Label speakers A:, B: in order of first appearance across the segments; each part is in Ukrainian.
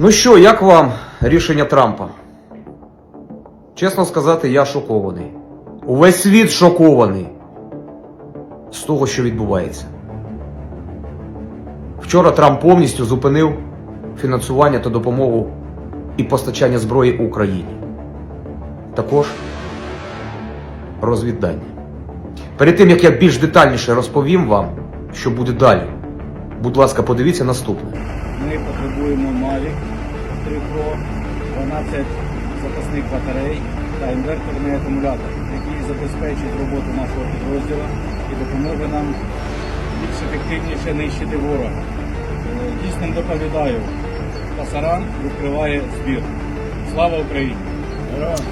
A: Ну що, як вам рішення Трампа? Чесно сказати, я шокований. Увесь світ шокований з того, що відбувається. Вчора Трамп повністю зупинив фінансування та допомогу і постачання зброї Україні. Також розвіддання. Перед тим як я більш детальніше розповім вам, що буде далі, будь ласка, подивіться наступне.
B: Ми потребуємо Mavic 3 Pro, 12 запасних батарей та інверторний акумулятор, який забезпечить роботу нашого підрозділу і допоможе нам більш ефективніше нищити ворога. Е, Дійсно доповідаю, Пасаран відкриває збір. Слава Україні!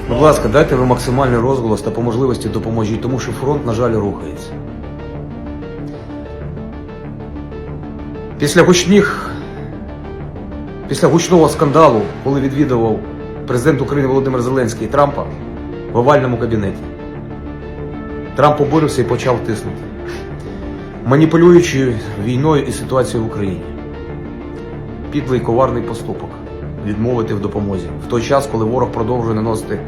A: Будь ласка, дайте ви максимальний розголос та по можливості допоможіть, тому що фронт, на жаль, рухається. Після гучних, після гучного скандалу, коли відвідував президент України Володимир Зеленський Трампа в овальному кабінеті, Трамп обурився і почав тиснути, маніпулюючи війною і ситуацією в Україні. Підлий коварний поступок відмовити в допомозі в той час, коли ворог продовжує наносити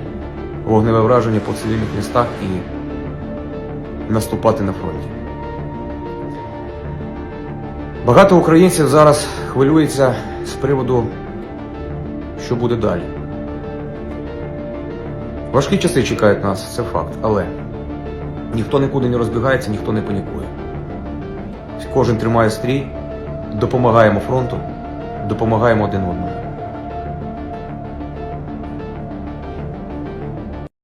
A: вогневе враження по цивільних містах і наступати на фронті. Багато українців зараз хвилюється з приводу, що буде далі. Важкі часи чекають нас, це факт, але ніхто нікуди не розбігається, ніхто не панікує. Кожен тримає стрій, допомагаємо фронту, допомагаємо один одному.